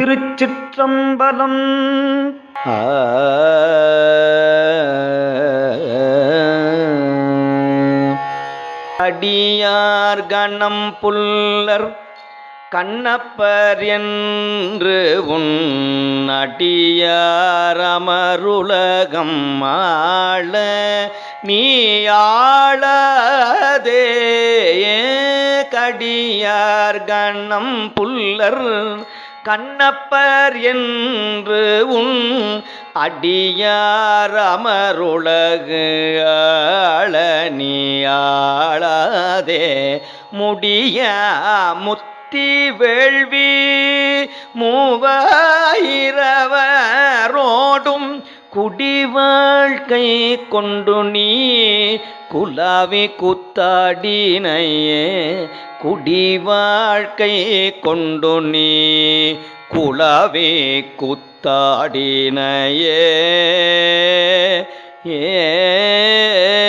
திருச்சிற்றம்பலம். அடியார் கணம் புல்லர் கண்ணப்பர் என்று உன் அடியார் அமருலகம் ஆள நீ ஆளதே. கடியார் கணம் புல்லர் கண்ணப்பர் என்று உன் அடியார் அமருலகு ஆள முடிய முத்தி வேள்வி மூவாயிரவரோடும் குடிவாழ்க்கை கொண்டு நீ குலாவி குத்தாடினையே. குடி வாழ்க்கை கொண்டு நீ குலாவி குத்தாடினையே. ஏ